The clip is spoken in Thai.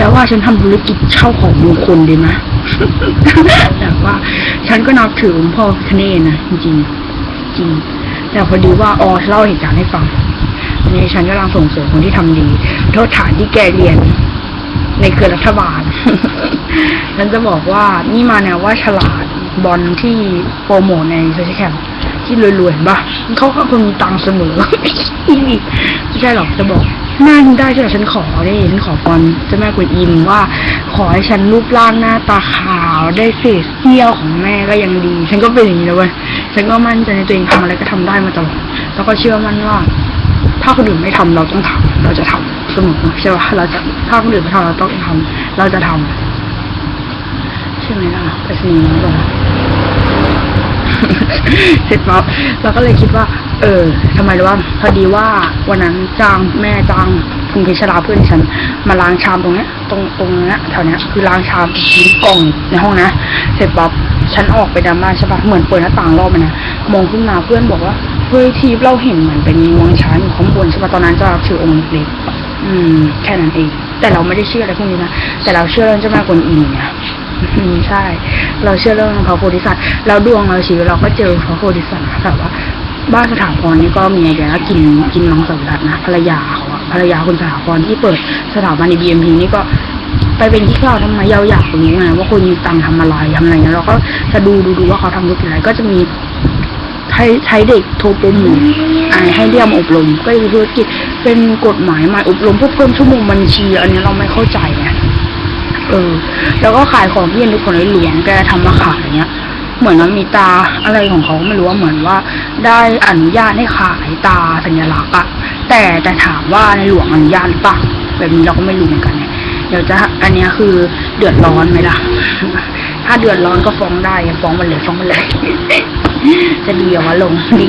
แกว่าฉันทำธุรกิจเช่าของมงคลดีไหมแต่ว่า ฉันก็นับถือหลวงพ่อคเนตนะจริงจริง แต่พอดีว่าอ๋อเล่าเหตุการณ์ให้ฟังนนี้ฉันกำลังส่งเสริมคนที่ทำดี โทษฐานที่แกเรียน ในเครือรัฐบาล ฉันจะบอกว่านี่มาแนวว่าฉลาดบอลที่โปรโมทในโซเชียลแคมที่รวยๆเห็นปะเขาก็คนมีตังค์เสมอไม่ใช่หรอกจะบอก แม่ได้ใช่ไหมฉันขอได้ฉันขอพรเจ้าแม่กวนอิมว่า ขอให้ฉันรูปร่างหน้าตาขาวได้เศษเสี้ยวของแม่ก็ยังดี ฉันก็เป็นอย่างนี้นะเว้ยฉันก็มั่นใจในตัวเองทำอะไรก็ทำได้มาตลอดแล้วก็เชื่อมั่นว่า ถ้าคนอื่นไม่ทำเราต้องทำเราจะทำเสมอใช่ปะเราจะถ้าคนอื่นไม่ทำเราต้องทำเราจะทำใช่ไหมล่ะไปสนีย์น้องบอกเสร็จปั๊บเราก็เลยคิดว่า เออทำไมรู้ว่าพอดีว่าวันนั้นจ้างแม่จ้างคุณเพชราเพื่อนฉัน มาล้างชามตรงเนี้ย ตรงตรงเนี้ยแถวเนี้ยคือล้างชามทิ้งกล่องในห้องนะเสร็จปั๊บฉันออกไปดำบ้าใช่ปะเหมือนเปิดหน้าต่างรอบมันนะมองขึ้นมาเพื่อนบอกว่าเฮ้ยทีเราเห็นเหมือนเป็นงวงช้างอยู่ข้างบนใช่ปะตอนนั้นจะถือองค์เล็กอืม แค่นั้นเอง แต่เราไม่ได้เชื่ออะไรพวกนี้นะแต่เราเชื่อเรื่องเจ้าแม่กวนอิมเนี่ยอืมใช่ เราเชื่อเรื่องพระโพธิสัตว์เราดวงเราชีวิตเราก็เจอพระโพธิสัตว์แต่ว่า บ้านสถาพรนี่ก็มีไอเดียกินกินมังสวิรัตนะภรรยาเขาอะภรรยาคุณสถาพรที่เปิดสถาบันในบีเอ็มพีนี่ก็ไปเป็นที่เราทำไมเราอยากรู้ไงว่าคนมีตังค์ทำอะไรทำอะไรเงี้ยเราก็จะดูดูดูว่าเขาทำธุรกิจอะไรก็จะมีให้ใช้เด็กโทรโปรโมทอ่าให้เรียมอบรม ก็คือธุรกิจเป็นกฎหมายใหม่อบรมเพื่อเพิ่มชั่วโมงบัญชี อันนี้เราไม่เข้าใจไงเออ แล้วก็ขายของที่ทุกคนในหลวงแกทำมาขายเนี้ย เหมือนมันมีตาอะไรของเขาไม่รู้ว่าเหมือนว่า ได้อนุญาตให้ขายตาสัญลักษณ์อะแต่แต่ถามว่าในหลวงอนุญาตหรือเปล่าแบบนี้เราก็ไม่รู้เหมือนกันเนี่ยเดี๋ยวจะอันนี้คือเดือดร้อนไหมล่ะ ถ้าเดือดร้อนก็ฟ้องได้ฟ้องมันเลยฟ้องมันเลย จะดีเหรอวะลงดี